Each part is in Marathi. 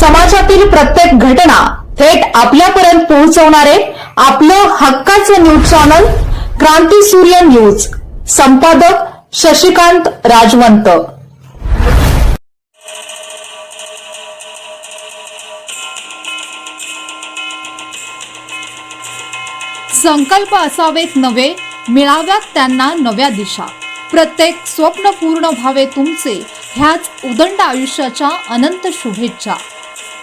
समाजातील प्रत्येक घटना थेट आपल्यापर्यंत पोहोचवणारे आपलं हक्काचं न्यूज चॅनल क्रांती सूर्य न्यूज. संपादक शशिकांत राजवंत. संकल्प असावेत नवे मिळाव्यात त्यांना नव्या दिशा. प्रत्येक स्वप्न पूर्ण व्हावे तुमचे ह्याच उदंड आयुष्याच्या अनंत शुभेच्छा.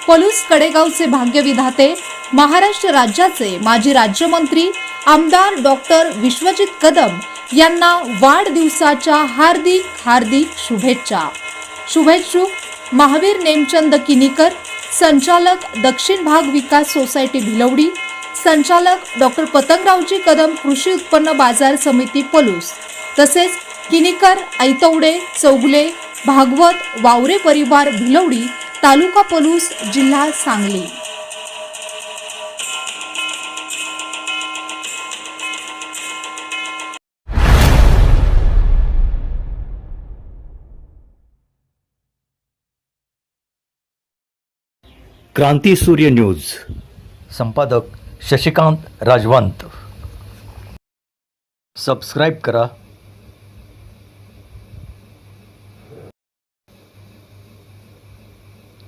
पलूस कडेगावचे भाग्यविधाते महाराष्ट्र राज्याचे माजी राज्यमंत्री आमदार डॉक्टर विश्वजित कदम यांना वाढदिवसाच्या हार्दिक हार्दिक शुभेच्छा. शुभेच्छुक महावीर नेमचंद किनीकर संचालक दक्षिण भाग विकास सोसायटी भिलवडी संचालक डॉक्टर पतंगरावजी कदम कृषी उत्पन्न बाजार समिती पलूस तसेच किनीकर ऐतवडे चौगुले भागवत वावरे परिवार भिलवडी तालुका पलूस जिल्हा सांगली. क्रांती सूर्य न्यूज़. संपादक शशिकांत राजवंत. सबस्क्राईब करा.